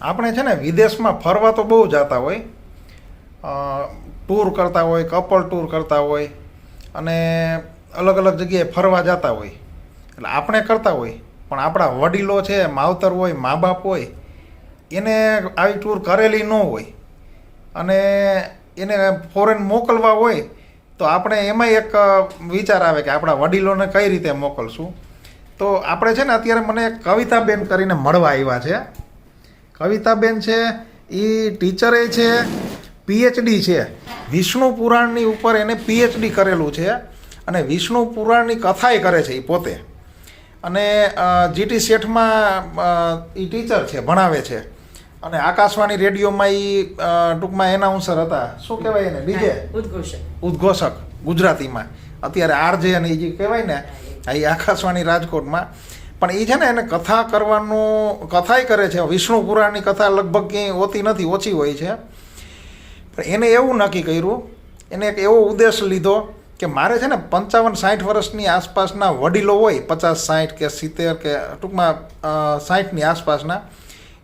આપણે છે ને વિદેશમાં ફરવા તો બહુ જતા હોય. ટૂર કરતા હોય કપલ ટૂર કરતા હોય અને અલગ અલગ જગ્યાએ ફરવા જતા હોય. એટલે આપણે કરતા હોય, પણ આપણા વડીલો છે, માવતર હોય મા બાપ હોય, એને આવી ટૂર કરેલી ન હોય અને એને ફોરેન મોકલવા હોય તો આપણે એમાં એક વિચાર આવે કે આપણા વડીલોને કઈ રીતે મોકલશું. તો આપણે છે ને અત્યારે મને કવિતાબેન કરીને મળવા આવ્યા છે. કવિતાબેન છે એ ટીચરે છે પીએચડી છે. વિષ્ણુ પુરાણની ઉપર એને પીએચડી કરેલું છે અને વિષ્ણુ પુરાણની કથાએ કરે છે એ પોતે. અને જીટી શેઠમાં એ ટીચર છે ભણાવે છે. અને આકાશવાણી રેડિયોમાં એ ટૂંકમાં એનાઉન્સર હતા. શું કહેવાય એને? ડીજે ઉદ્ઘોષક. ઉદ્ઘોષક ગુજરાતીમાં. અત્યારે આરજે અને એ જે કહેવાય ને આ એ આકાશવાણી રાજકોટમાં. પણ એ છે ને એને કથા કરવાનું, કથાય કરે છે. વિષ્ણુ પુરાણની કથા લગભગ ક્યાંય હોતી નથી, ઓછી હોય છે. પણ એને એવું નક્કી કર્યું, એને એક એવો ઉદ્દેશ લીધો કે મારે છે ને પંચાવન સાઠ વર્ષની આસપાસના વડીલો હોય, પચાસ સાઠ કે સિત્તેર કે ટૂંકમાં સાઠની આસપાસના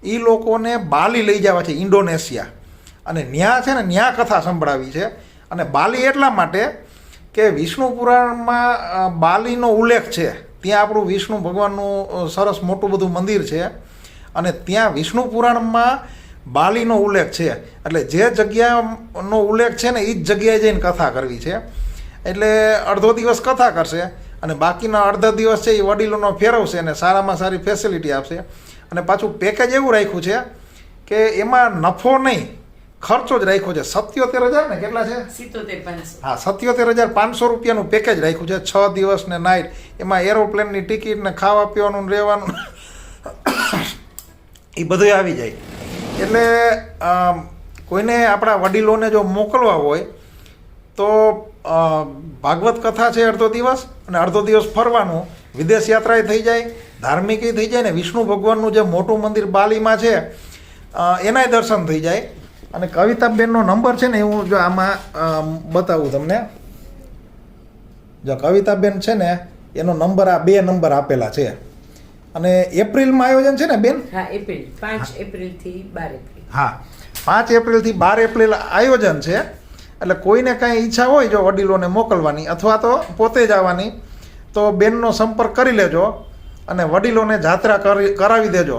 એ લોકોને બાલી લઈ જવા છે, ઇન્ડોનેશિયા. અને ન્યા છે ને, ન્યા કથા સંભળાવી છે. અને બાલી એટલા માટે કે વિષ્ણુ પુરાણમાં બાલીનો ઉલ્લેખ છે. ત્યાં આપણું વિષ્ણુ ભગવાનનું સરસ મોટું બધું મંદિર છે. અને ત્યાં વિષ્ણુ પુરાણમાં બાલીનો ઉલ્લેખ છે. એટલે જે જગ્યાનો ઉલ્લેખ છે ને એ જ જગ્યાએ જઈને કથા કરવી છે. એટલે અડધો દિવસ કથા કરશે અને બાકીના અડધા દિવસ છે એ વડીલોનો ફેરવશે અને સારામાં સારી ફેસિલિટી આપશે. અને પાછું પેકેજ એવું રાખ્યું છે કે એમાં નફો નહીં ખર્ચો જ રાખ્યો છે. સત્યોતેર હજાર ને કેટલા છે? હા સત્યોતેર હજાર પાંચસો રૂપિયાનું પેકેજ રાખ્યું છે. છ દિવસ ને નાઇટ એમાં એરોપ્લેનની ટિકિટ ને ખાવા પીવાનું રહેવાનું. એ બધું આવી જાય. એટલે કોઈને આપણા વડીલોને જો મોકલવા હોય તો ભાગવત કથા છે અડધો દિવસ અને અડધો દિવસ ફરવાનું. વિદેશ યાત્રાએ થઈ જાય ધાર્મિકે થઈ જાય ને વિષ્ણુ ભગવાનનું જે મોટું મંદિર બાલીમાં છે એનાય દર્શન થઈ જાય. અને કવિતાબેનનો નંબર છે ને હું જો આમાં બતાવું તમને. જો કવિતાબેન છે ને એનો નંબર આ બે નંબર આપેલા છે. અને એપ્રિલમાં આયોજન છે ને બેન? હા એપ્રિલ. પાંચ એપ્રિલથી બાર એપ્રિલ. હા. પાંચ એપ્રિલથી બાર એપ્રિલ આયોજન છે. એટલે કોઈને કાંઈ ઈચ્છા હોય જો વડીલોને મોકલવાની અથવા તો પોતે જ આવવાની તો બેનનો સંપર્ક કરી લેજો અને વડીલોને જાત્રા કરી કરાવી દેજો.